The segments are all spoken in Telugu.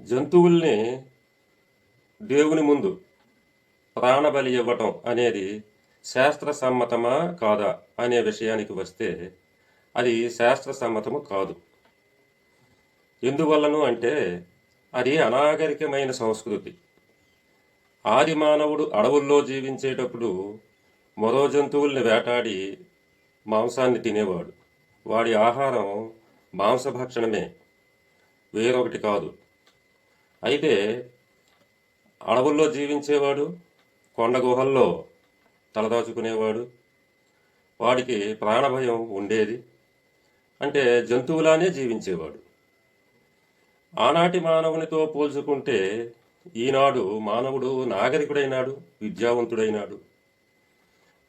జంతువుల్ని దేవుని ముందు ప్రాణబలి ఇవ్వటం అనేది శాస్త్ర సమ్మతమా కాదా అనే విషయానికి వస్తే అది శాస్త్ర సమ్మతము కాదు. ఎందువల్లను అంటే అది అనాగరికమైన సంస్కృతి. ఆది మానవుడు అడవుల్లో జీవించేటప్పుడు మరో జంతువుల్ని వేటాడి మాంసాన్ని తినేవాడు. వాడి ఆహారం మాంసభక్షణమే వేరొకటి కాదు. అయితే అడవుల్లో జీవించేవాడు కొండ గుహల్లో తలదాచుకునేవాడు వాడికి ప్రాణభయం ఉండేది అంటే జంతువులానే జీవించేవాడు. ఆనాటి మానవునితో పోల్చుకుంటే ఈనాడు మానవుడు నాగరికుడైనాడు విద్యావంతుడైనాడు.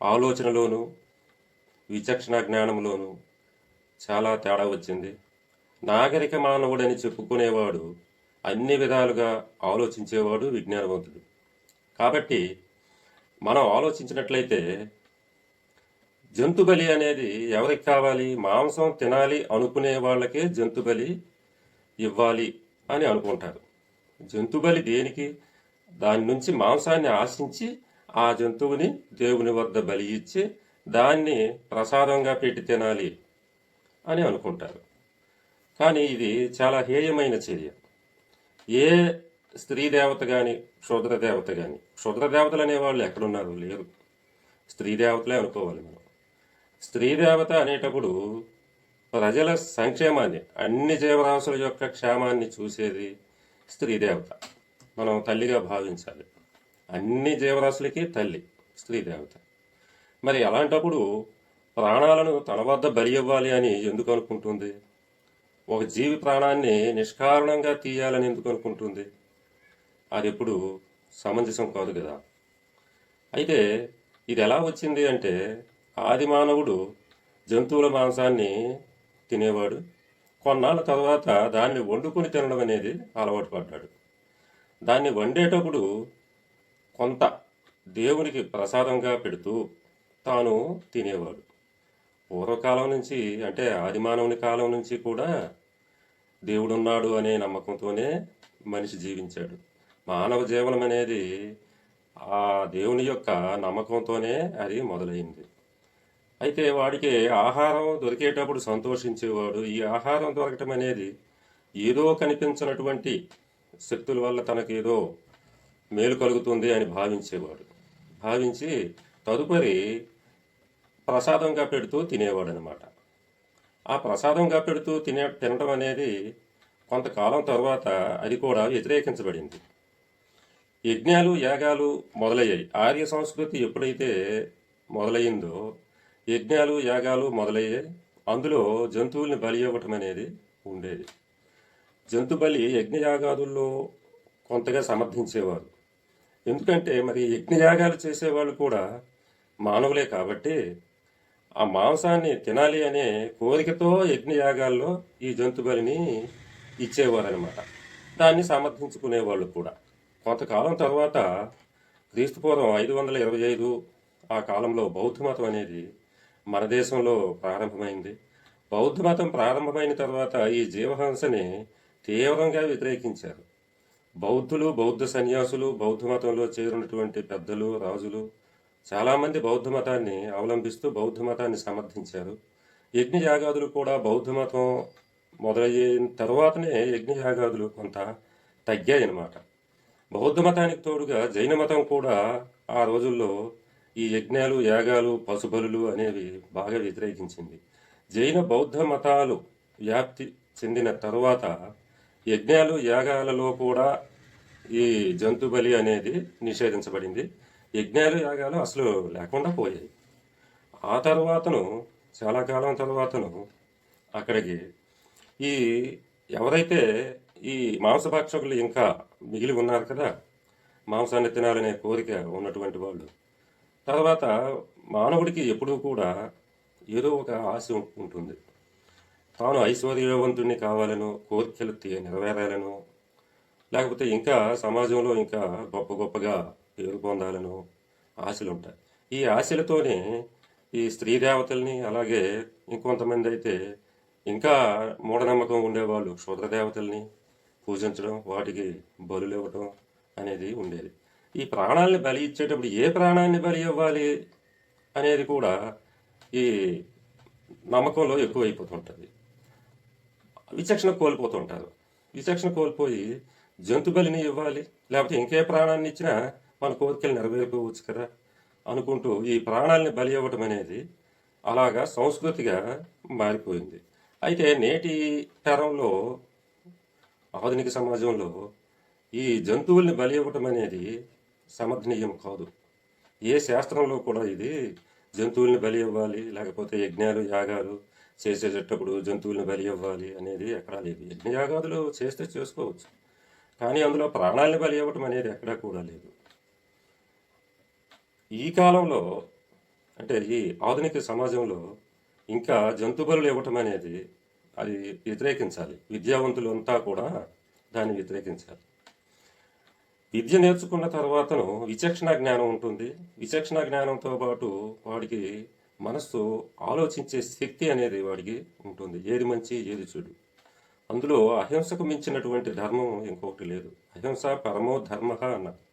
ఆలోచనలోను విచక్షణ జ్ఞానంలోను చాలా తేడా వచ్చింది. నాగరిక మానవుడని చెప్పుకునేవాడు అన్ని విధాలుగా ఆలోచించేవాడు విజ్ఞానవంతుడు. కాబట్టి మనం ఆలోచించినట్లయితే జంతు బలి అనేది ఎవరికి కావాలి? మాంసం తినాలి అనుకునే వాళ్ళకే జంతు బలి ఇవ్వాలి అని అనుకుంటారు. జంతు బలి దేనికి? దాని నుంచి మాంసాన్ని ఆశించి ఆ జంతువుని దేవుని వద్ద బలి ఇచ్చి దాన్ని ప్రసాదంగా పెట్టి తినాలి అని అనుకుంటారు. కానీ ఇది చాలా హేయమైన చర్య. ఏ స్త్రీ దేవత కానీ క్షుద్ర దేవత కానీ క్షుద్ర దేవతలు అనేవాళ్ళు ఎక్కడున్నారు? లేరు స్త్రీ దేవతలే అనుకోవాలి మనం. స్త్రీ దేవత అనేటప్పుడు ప్రజల సంక్షేమాన్ని అన్ని జీవరాశుల యొక్క క్షేమాన్ని చూసేది స్త్రీ దేవత. మనం తల్లిగా భావించాలి. అన్ని జీవరాశులకి తల్లి స్త్రీ దేవత. మరి అలాంటప్పుడు ప్రాణాలను తన వద్ద బలి ఇవ్వాలి అని ఎందుకు అనుకుంటుంది? ఒక జీవి ప్రాణాన్ని నిష్కారణంగా తీయాలని ఎందుకు అనుకుంటుంది? అది ఎప్పుడు సమంజసం కాదు కదా. అయితే ఇది ఎలా వచ్చింది అంటే ఆది మానవుడు జంతువుల మాంసాన్ని తినేవాడు. కొన్నాళ్ళ తర్వాత దాన్ని వండుకొని తినడం అనేది అలవాటు పడ్డాడు. దాన్ని వండేటప్పుడు కొంత దేవునికి ప్రసాదంగా పెడుతూ తాను తినేవాడు. పూర్వకాలం నుంచి అంటే ఆదిమానవుని కాలం నుంచి కూడా దేవుడున్నాడు అనే నమ్మకంతోనే మనిషి జీవించాడు. మానవ జీవనం అనేది ఆ దేవుని యొక్క నమ్మకంతోనే అది మొదలైంది. అయితే వాడికి ఆహారం దొరికేటప్పుడు సంతోషించేవాడు ఈ ఆహారం దొరకటం అనేది ఏదో కనిపించినటువంటి శక్తుల వల్ల తనకేదో మేలు కలుగుతుంది అని భావించేవాడు. భావించి తదుపరి ప్రసాదంగా పెడుతూ తినేవాడు అనమాట ఆ ప్రసాదంగా పెడుతూ తినే తినడం అనేది కొంతకాలం తర్వాత అది కూడా వ్యతిరేకించబడింది. యజ్ఞాలు యాగాలు మొదలయ్యాయి. ఆర్య సంస్కృతి ఎప్పుడైతే మొదలయ్యిందో యజ్ఞాలు యాగాలు మొదలయ్యాయి అందులో జంతువుల్ని బలి ఇవ్వటం అనేది ఉండేది. జంతు బలి యజ్ఞయాగాదుల్లో కొంతగా సమర్థించేవారు. ఎందుకంటే మరి యజ్ఞయాగాలు చేసేవాళ్ళు కూడా మానవులే కాబట్టి ఆ మాంసాన్ని తినాలి అనే కోరికతో యజ్ఞయాగాల్లో ఈ జంతు బలిని ఇచ్చేవారనమాట దాన్ని సమర్థించుకునేవాళ్ళు కూడా. కొంతకాలం తర్వాత క్రీస్తుపూర్వం ఐదు వందల ఇరవై ఐదు ఆ కాలంలో బౌద్ధ మతం అనేది మన దేశంలో ప్రారంభమైంది. బౌద్ధ మతం ప్రారంభమైన తర్వాత ఈ జీవహంసని తీవ్రంగా వ్యతిరేకించారు. బౌద్ధులు బౌద్ధ సన్యాసులు బౌద్ధ మతంలో చేరినటువంటి పెద్దలు రాజులు చాలామంది బౌద్ధ మతాన్ని అవలంబిస్తూ బౌద్ధ మతాన్ని సమర్థించారు. యజ్ఞయాగాదులు కూడా బౌద్ధ మతం మొదలయ్యిన తర్వాతనే యజ్ఞయాగాదులు కొంత తగ్గాయన్నమాట. బౌద్ధ మతానికి తోడుగా జైన మతం కూడా ఆ రోజుల్లో ఈ యజ్ఞాలు యాగాలు పశుబలులు అనేవి బాగా వ్యతిరేకించింది. జైన బౌద్ధ మతాలు వ్యాప్తి చెందిన తరువాత యజ్ఞాలు యాగాలలో కూడా ఈ జంతు బలి అనేది నిషేధించబడింది. యజ్ఞాలు యాగాలు అసలు లేకుండా పోయాయి. ఆ తర్వాతను చాలా కాలం తర్వాతను అక్కడికి ఈ ఎవరైతే ఈ మాంసభక్షకులు ఇంకా మిగిలి ఉన్నారు కదా మాంసాన్ని తినాలనే కోరిక ఉన్నటువంటి వాళ్ళు తర్వాత మానవుడికి ఎప్పుడూ కూడా ఏదో ఒక ఆశ ఉంటుంది. తాను ఐశ్వర్యవంతుడిని కావాలను కోరికలు తీ- నెరవేరాలను లేకపోతే ఇంకా సమాజంలో ఇంకా గొప్ప గొప్పగా పేరు పొందాలను ఆశలు ఉంటాయి ఈ ఆశలతోనే ఈ స్త్రీ దేవతల్ని అలాగే ఇంకొంతమంది అయితే ఇంకా మూఢనమ్మకం ఉండేవాళ్ళు క్షుద్ర దేవతల్ని పూజించడం వాటికి బలులు ఇవ్వడం అనేది ఉండేది. ఈ ప్రాణాలని బలి ఇచ్చేటప్పుడు ఏ ప్రాణాన్ని బలి ఇవ్వాలి అనేది కూడా ఈ నమ్మకంలో ఎక్కువైపోతుంటుంది. విచక్షణ కోల్పోతుంటారు. విచక్షణ కోల్పోయి జంతు బలిని ఇవ్వాలి లేకపోతే ఇంకే ప్రాణాన్ని ఇచ్చినా మన కోరికలు నెరవేరిపోవచ్చు కదా అనుకుంటూ ఈ ప్రాణాలని బలి ఇవ్వటం అనేది అలాగా సంస్కృతిగా మారిపోయింది. అయితే నేటి తరంలో ఆధునిక సమాజంలో ఈ జంతువుల్ని బలి ఇవ్వటం అనేది సమర్థనీయం కాదు. ఏ శాస్త్రంలో కూడా ఇది జంతువుల్ని బలి ఇవ్వాలి లేకపోతే యజ్ఞాలు యాగాలు చేసేటప్పుడు జంతువుల్ని బలి ఇవ్వాలి అనేది ఎక్కడా లేదు. యజ్ఞయాగాదులు చేస్తే చేసుకోవచ్చు. కానీ అందులో ప్రాణాలని బలి ఇవ్వటం అనేది ఎక్కడా కూడా లేదు. ఈ కాలంలో అంటే ఈ ఆధునిక సమాజంలో ఇంకా జంతు బలులు ఇవ్వటం అనేది అది వ్యతిరేకించాలి. విద్యావంతులు అంతా కూడా దాన్ని వ్యతిరేకించాలి. విద్య నేర్చుకున్న తర్వాతను విచక్షణ జ్ఞానం ఉంటుంది. విచక్షణ జ్ఞానంతో పాటు వాడికి మనస్సు ఆలోచించే శక్తి అనేది వాడికి ఉంటుంది. ఏది మంచి ఏది చెడు. అందులో అహింసకు మించినటువంటి ధర్మం ఇంకొకటి లేదు. అహింస పరమో ధర్మ అన్నారు